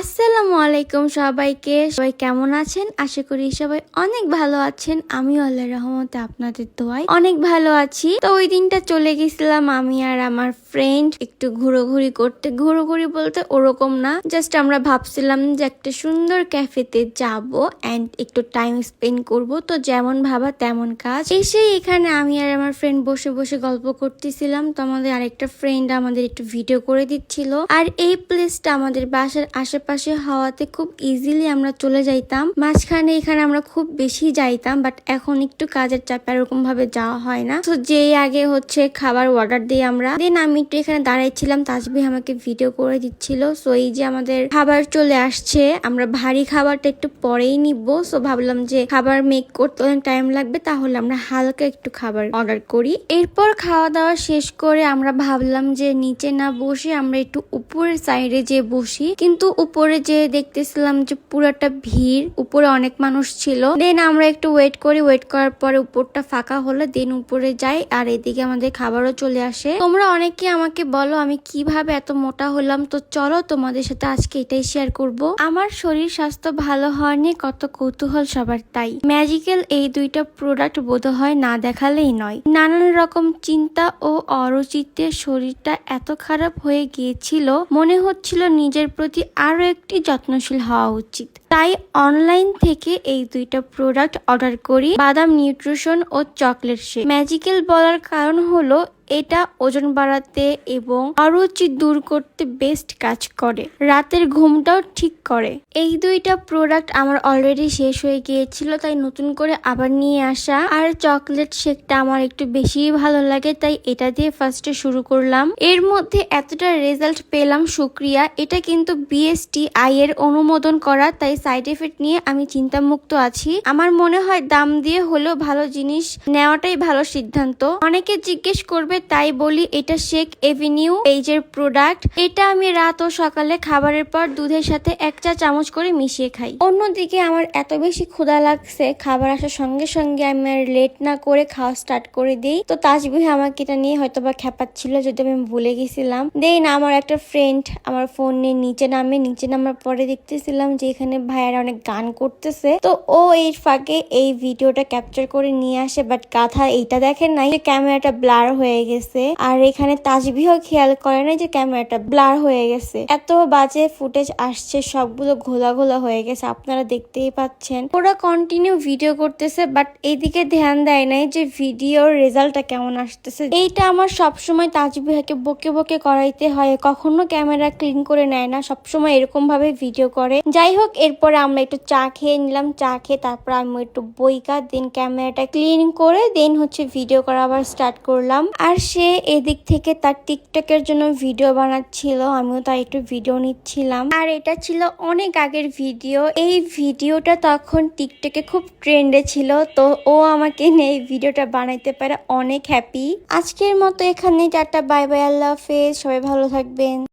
আসসালামু আলাইকুম সবাইকে। সবাই কেমন আছেন? আশা করি সবাই অনেক ভালো আছেন। আমি আল্লাহ রহমতে আপনাদের দোয়ায় অনেক ভালো আছি। তো ওই দিনটা চলে গেছিলাম আমি আর আমার ফ্রেন্ড একটু ঘুরোঘুরি করতে। ঘুরোঘুরি বলতে ওরকম না জাস্ট আমরা ভাবছিলাম যে একটা সুন্দর ক্যাফেতে যাব অ্যান্ড একটু টাইম স্পেন্ড করব। তো যেমন ভাবা তেমন কাজ। এসে এখানে আমি আর আমার ফ্রেন্ড বসে বসে গল্প করতেছিলাম। তো আমাদের আরেকটা ফ্রেন্ড আমাদের একটু ভিডিও করে দিচ্ছিল। আর এই প্লেসটা আমাদের বাসার আশেপাশে হওয়াতে খুব ইজিলি আমরা চলে যাইতাম। মাঝখানে এখানে আমরা খুব বেশি যাইতাম বাট এখন একটু কাজের চাপে এরকম ভাবে যাওয়া হয় না। তো যেই আগে হচ্ছে খাবার অর্ডার দিই আমরা দেন আমি একটু এখানে দাঁড়াইছিলাম, তাজবি আমাকে ভিডিও করে দিচ্ছিল। সো এই যে আমাদের খাবার চলে আসছে, আমরা ভারী খাবারটা একটু পরেই নিব। সো ভাবলাম যে খাবার মেক করতে অনেক টাইম লাগবে, তাহলে আমরা হালকা একটু খাবার অর্ডার করি। এরপর খাওয়া দাওয়া শেষ করে আমরা ভাবলাম যে নিচে না বসে আমরা একটু উপরের সাইডে যে বসি। কিন্তু উপরে যে দেখতেছিলাম যে পুরাটা ভিড়, উপরে অনেক মানুষ ছিল। দেন আমরা একটু ওয়েট করি ওয়েট করার পরে উপরটা ফাঁকা হলে দেন উপরে যাই আর এদিকে আমাদের খাবারও চলে আসে। তোমরা অনেকে আমাকে বলো, আমি কীভাবে এত মোটা হলাম? তো চলো তোমাদের সাথে আজকে এটাই শেয়ার করব। আমার শরীর স্বাস্থ্য ভালো হওয়া নিয়ে কত কৌতূহল সবার তাই। ম্যাজিক্যাল এই দুইটা প্রোডাক্ট বোধ হয় না দেখালেই নয়। নানান রকম চিন্তা ও অরচিতে শরীরটা এত খারাপ হয়ে গিয়েছিল, মনে হচ্ছিল নিজের প্রতি আরও একটি যত্নশীল হওয়া উচিত। তাই অনলাইন থেকে এই দুইটা প্রোডাক্ট অর্ডার করি। বাদাম নিউট্রিশন ও চকলেট শেক ম্যাজিক্যাল বলার কারণ হলো এটা ওজন বাড়াতে এবং অরুচি দূর করতে বেস্ট কাজ করে। রাতের ঘুমটাও ঠিক করে। এই দুইটা প্রোডাক্ট আমার অলরেডি শেষ হয়ে গিয়েছিল, তাই নতুন করে আবার নিয়ে আসা। আর চকলেট শেকটা আমার একটু বেশি ভালো লাগে, তাই এটা দিয়ে ফার্স্টে শুরু করলাম। এর মধ্যে এতটা রেজাল্ট পেলাম শুক্রিয়া এটা কিন্তু বিএসটি আই এর অনুমোদন করা, তাই সাইড এফেক্ট নিয়ে আমি চিন্তামুক্ত আছি। আমার মনে হয় দাম দিয়ে হলেও ভালো জিনিস নেওয়াটাই ভালো সিদ্ধান্ত। অনেকে জিজ্ঞেস করবে তাই বলি এটা শেক এভিনিউ পেজের প্রোডাক্ট। এটা আমি রাত ও সকালে খাবারের পর দুধের সাথে এক চা চামচ করে মিশিয়ে খাই। অন্যদিকে আমার এত বেশি ক্ষুধা লাগছে, খাবার আসার সঙ্গে সঙ্গে আমি আর লেট না করে খাওয়া স্টার্ট করে দিই। তো তাজবিহ আমাকে এটা নিয়ে হয়তো বা খ্যাপাচ্ছিল, যদি আমি ভুলে গেছিলাম। দেন আমার একটা ফ্রেন্ড আমার ফোন নিয়ে নিচে নামে, নিচে নামার পরে দেখতেছিলাম যে এখানে ভাইয়ারা অনেক গান করতেছে। তো ও এই ফাঁকে এই ভিডিওটা ক্যাপচার করে নিয়ে আসে বাট গাথা এইটা দেখেন নাই ক্যামেরাটা ব্লার হয়ে গেছে। আর এখানে তাজবিহ খেয়াল করে না যে ক্যামেরাটা ব্লার হয়ে গেছে। এত বাজে ফুটেজ আসছে, সবগুলো ঘোলা ঘোলা হয়ে গেছে, আপনারা দেখতেই পাচ্ছেন। ওরা কন্টিনিউ ভিডিও করতেছে বাট এইদিকে ধ্যান দেয় নাই যে ভিডিওর রেজাল্টটা কেমন আসতেছে। এইটা আমার সবসময় তাজবিহাকে বকে বকে করাইতে হয়, কখনো ক্যামেরা ক্লিন করে নেয় না, সবসময় এরকম ভাবে ভিডিও করে। যাই হোক, এরপরে আমরা একটু চা খেয়ে নিলাম, চা খেয়ে তারপর আমি একটু বইকা, দেন ক্যামেরাটা ক্লিন করে, দেন হচ্ছে ভিডিও করা আবার স্টার্ট করলাম। আর সে এদিক থেকে তার টিকটকের জন্য ভিডিও বানাচ্ছিল, আমিও তাই একটু ভিডিও নিচ্ছিলাম। আর এটা ছিল অনেক আগের ভিডিও। এই ভিডিওটা তখন টিকটকে খুব ট্রেন্ডে ছিল, তো ও আমাকে নিয়ে এই ভিডিওটা বানাইতে পারে অনেক হ্যাপি আজকের মতো এখানে টাটা, বাই বাই, আল্লাহ হাফেজ, সবাই ভালো থাকবেন।